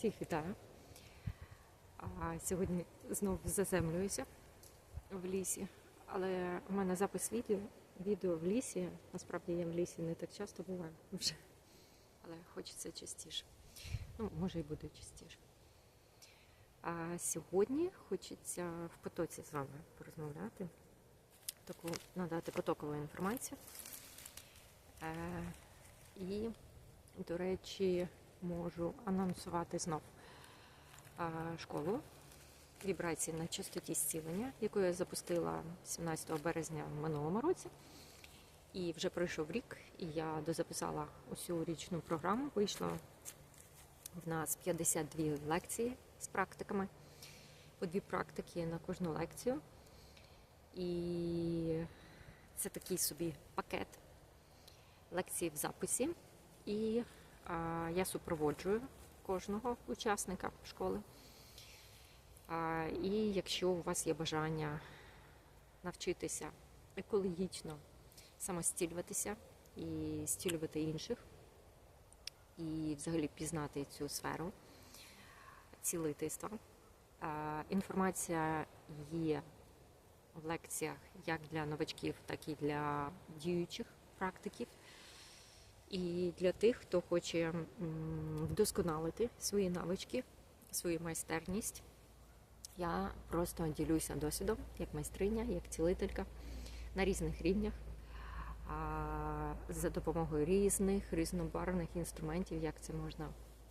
Всіх вітаю. Сьогодні знов заземлююся в лісі, але у мене запис відео, відео в лісі. Насправді я в лісі не так часто буваю вже, але хочеться частіше. Ну, може і буде частіше. А сьогодні хочеться в потоці з вами порозмовляти, таку надати потокову інформацію. Е, і, до речі, можу анонсувати знов школу вібрацій на частоті зцілення, яку я запустила 17 березня в минулому році. І вже пройшов рік, і я дозаписала усю річну програму. Вийшло в нас 52 лекції з практиками, по дві практики на кожну лекцію. І це такий собі пакет лекцій в записі. І я супроводжую кожного учасника школи. І якщо у вас є бажання навчитися екологічно самостілюватися і стілювати інших, і взагалі пізнати цю сферу цілительства. Інформація є в лекціях як для новачків, так і для діючих практиків. І для тих, хто хоче вдосконалити свої навички, свою майстерність, я просто ділюся досвідом як майстриня, як цілителька на різних рівнях за допомогою різних різнобарвних інструментів, як це можна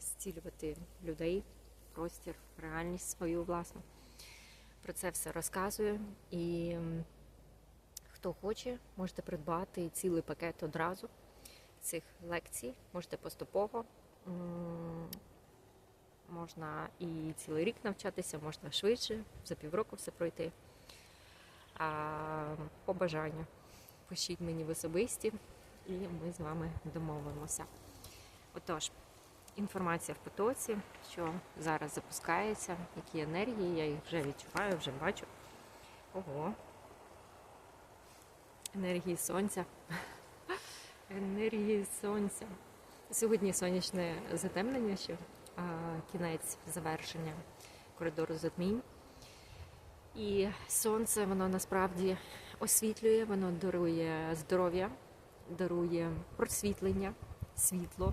зцілювати людей, простір, реальність свою власну. Про це все розказую. І хто хоче, можете придбати цілий пакет одразу цих лекцій. Можете поступово. Можна і цілий рік навчатися, можна швидше, за півроку все пройти. А, по бажанню пишіть мені в особисті, і ми з вами домовимося. Отож, інформація в потоці, що зараз запускається, які енергії, я їх вже відчуваю, вже бачу. Ого. Енергії сонця. Енергії сонця. Сьогодні сонячне затемнення, що а, кінець завершення коридору затмінь. І сонце воно насправді освітлює, воно дарує здоров'я, дарує просвітлення, світло.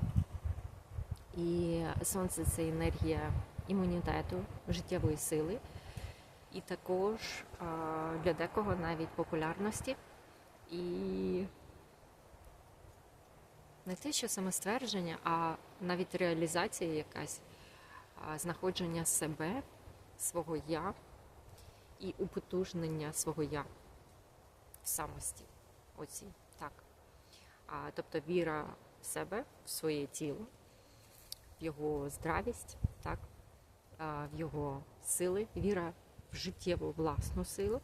І сонце це енергія імунітету, життєвої сили. І також для декого навіть популярності. І не те, що самоствердження, а навіть реалізація якась, знаходження себе, свого я і употужнення свого я в самості. Оці, так. А, тобто віра в себе, в своє тіло, в його здравість, так, а, в його сили, віра в життєву власну силу.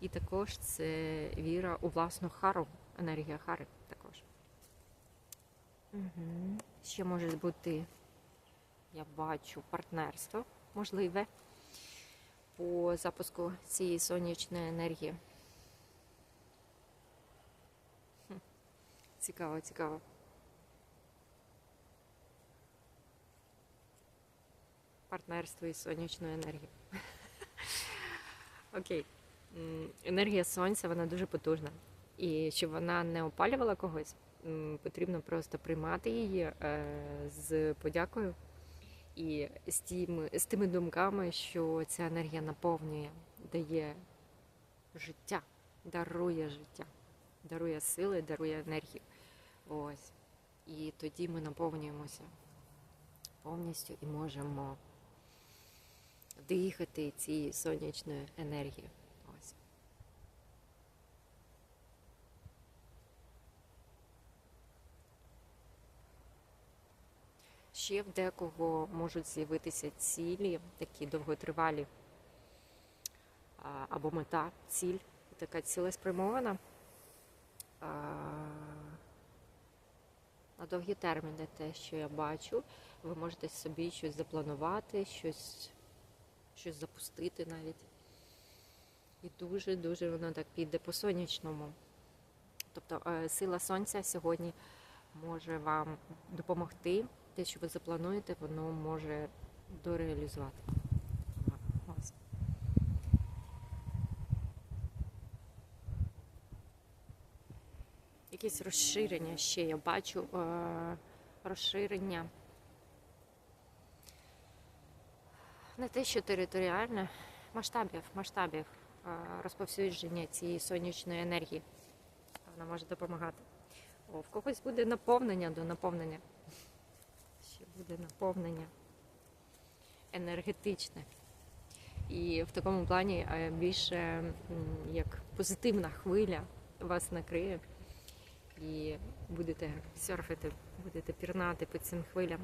І також це віра у власну хару, енергія хари. Угу. Ще може бути, я бачу, партнерство можливе по запуску цієї сонячної енергії. Хм. Цікаво, цікаво. Партнерство із сонячною енергією. Окей. Енергія сонця вона дуже потужна. І щоб вона не опалювала когось, потрібно просто приймати її е, з подякою і з тими, з тими думками, що ця енергія наповнює, дає життя, дарує життя, дарує сили, дарує енергію. Ось. І тоді ми наповнюємося повністю і можемо дихати цією сонячною енергією. Ось. Ще в декого можуть з'явитися цілі, такі довготривалі, або мета, ціль, така цілеспрямована на довгі терміни, те, що я бачу, ви можете собі щось запланувати, щось, щось запустити навіть. І дуже-дуже воно так піде по сонячному. Тобто е, сила сонця сьогодні може вам допомогти. Те, що ви заплануєте, воно може дореалізувати. Якесь розширення ще я бачу е, розширення не те, що територіальне, масштабів, масштабів е, розповсюдження цієї сонячної енергії. Вона може допомагати. О, в когось буде наповнення до наповнення. Ще буде наповнення енергетичне. І в такому плані е, більше як позитивна хвиля вас накриє. І будете серфити, будете пірнати по цим хвилям.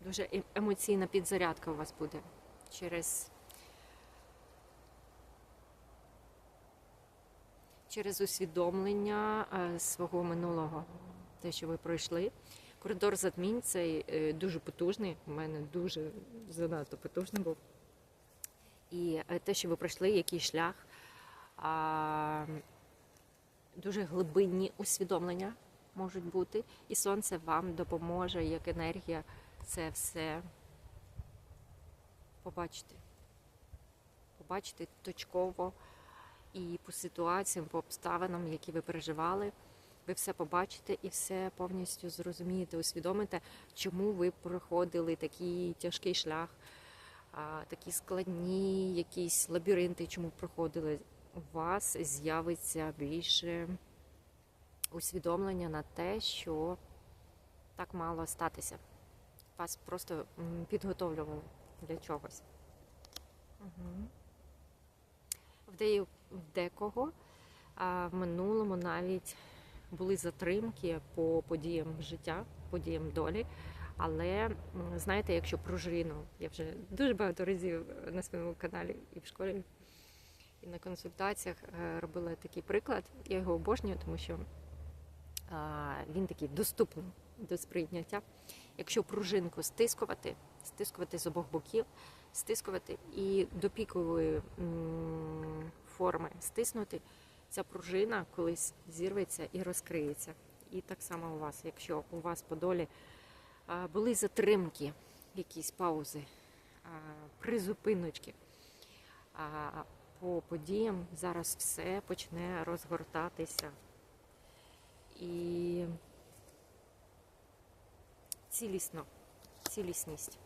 Дуже е- емоційна підзарядка у вас буде через, через усвідомлення е, свого минулого, те, що ви пройшли. Коридор затмінь цей е, дуже потужний. У мене дуже занадто потужний був. І е, те, що ви пройшли, який шлях, а, дуже глибинні усвідомлення можуть бути, і сонце вам допоможе як енергія це все побачити. Побачити точково і по ситуаціям, по обставинам, які ви переживали. Ви все побачите і все повністю зрозумієте, усвідомите, чому ви проходили такий тяжкий шлях, такі складні якісь лабіринти, чому проходили. У вас з'явиться більше усвідомлення на те, що так мало статися. Вас просто підготовлювали для чогось. В, декого в минулому навіть були затримки по подіям життя, подіям долі. Але знаєте, якщо пружину, я вже дуже багато разів на своєму каналі і в школі, і на консультаціях е, робила такий приклад. Я його обожнюю, тому що він такий доступний до сприйняття. Якщо пружинку стискувати, стискувати з обох боків, стискувати і до пікової форми стиснути, ця пружина колись зірветься і розкриється. І так само у вас, якщо у вас по долі були затримки, якісь паузи, призупиночки. По подіям зараз все почне розгортатися. І цілісно, цілісність.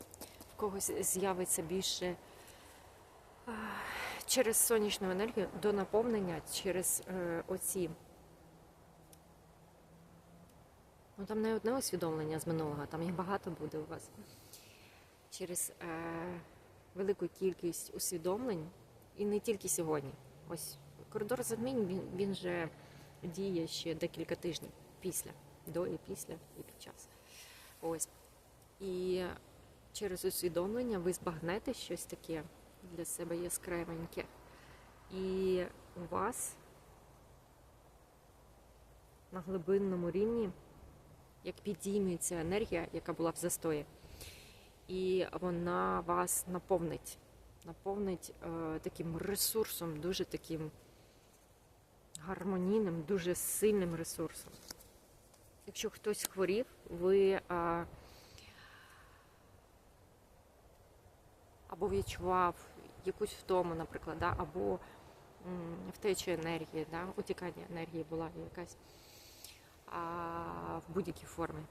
В когось з'явиться більше через сонячну енергію до наповнення, через е, оці. Ну там не одне усвідомлення з минулого, там їх багато буде у вас. Через е, велику кількість усвідомлень, і не тільки сьогодні. Ось коридор задмінь, він, він же діє ще декілька тижнів після, до і після, і під час. Ось. І через усвідомлення ви збагнете щось таке для себе яскравеньке. І у вас на глибинному рівні як підіймується енергія, яка була в застої. І вона вас наповнить. Наповнить е, таким ресурсом, дуже таким гармонійним, дуже сильним ресурсом. Якщо хтось хворів, ви е, або відчував якусь втому, наприклад, да, або м, втеча енергії, да, утікання енергії була якась а, в будь-якій формі.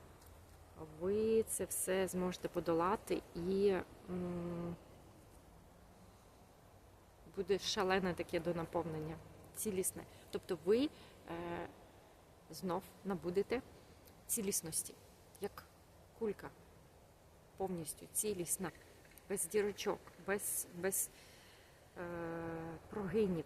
Ви це все зможете подолати і м, буде шалене таке до наповнення, цілісне. Тобто ви е, знов набудете цілісності, як кулька, повністю цілісна, без дірочок, без, без е, прогинів.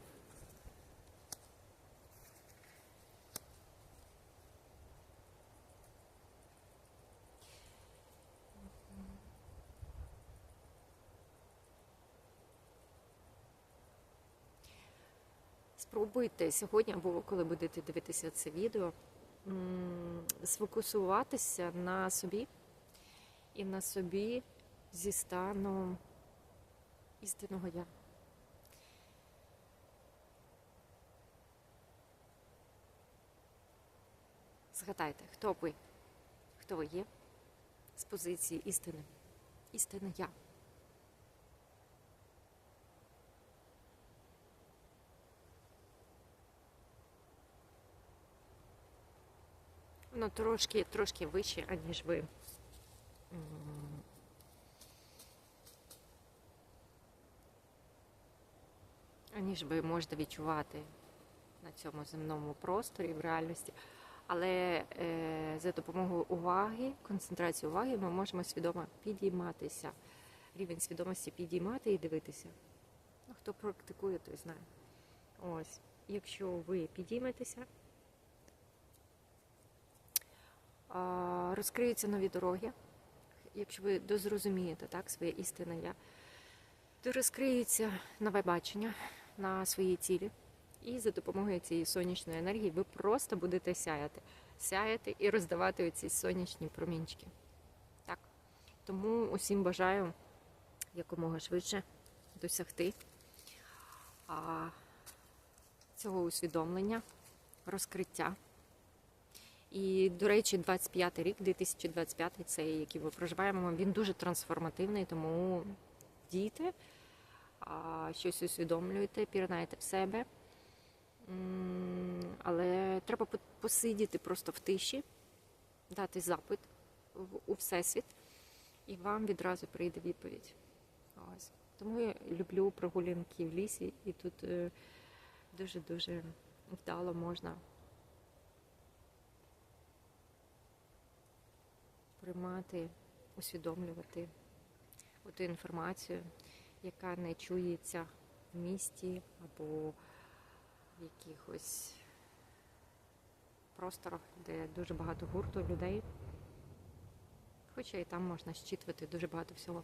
Спробуйте сьогодні, або коли будете дивитися це відео, сфокусуватися на собі і на собі зі станом істинного я. Згадайте, хто ви, хто ви є, з позиції істини. Істина я. Воно трошки, трошки вище, аніж ви. М, Аніж ви можете відчувати на цьому земному просторі в реальності. Але е, за допомогою уваги, концентрації уваги, ми можемо свідомо підійматися. Рівень свідомості підіймати і дивитися. Ну, хто практикує, той знає. Ось, якщо ви підійметеся, розкриються нові дороги. Якщо ви дозрозумієте так, своє істинне я, то розкриється нове бачення на свої цілі. І за допомогою цієї сонячної енергії ви просто будете сяяти. Сяяти і роздавати оці сонячні промінчики. Так. Тому усім бажаю якомога швидше досягти цього усвідомлення, розкриття. І, до речі, 25 й рік, 2025, цей, який ми проживаємо, він дуже трансформативний, тому дійте, а, щось усвідомлюєте, пірнаєте в себе. Але треба по- посидіти просто в тиші, дати запит у Всесвіт, і вам відразу прийде відповідь. Ось. Тому я люблю прогулянки в лісі, і тут е, дуже-дуже вдало можна приймати, усвідомлювати ту інформацію, яка не чується в місті або в якихось просторах, де дуже багато гурту людей. Хоча і там можна щитувати дуже багато всього.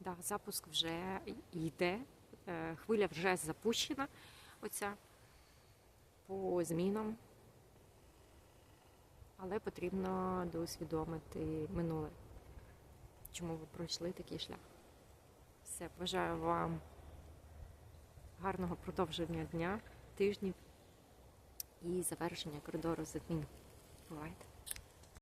Да, запуск вже йде, е, хвиля вже запущена, оця по змінам. Але потрібно доусвідомити минуле, чому ви пройшли такий шлях. Все, бажаю вам гарного продовження дня, тижнів і завершення коридору затмінь. Бувайте!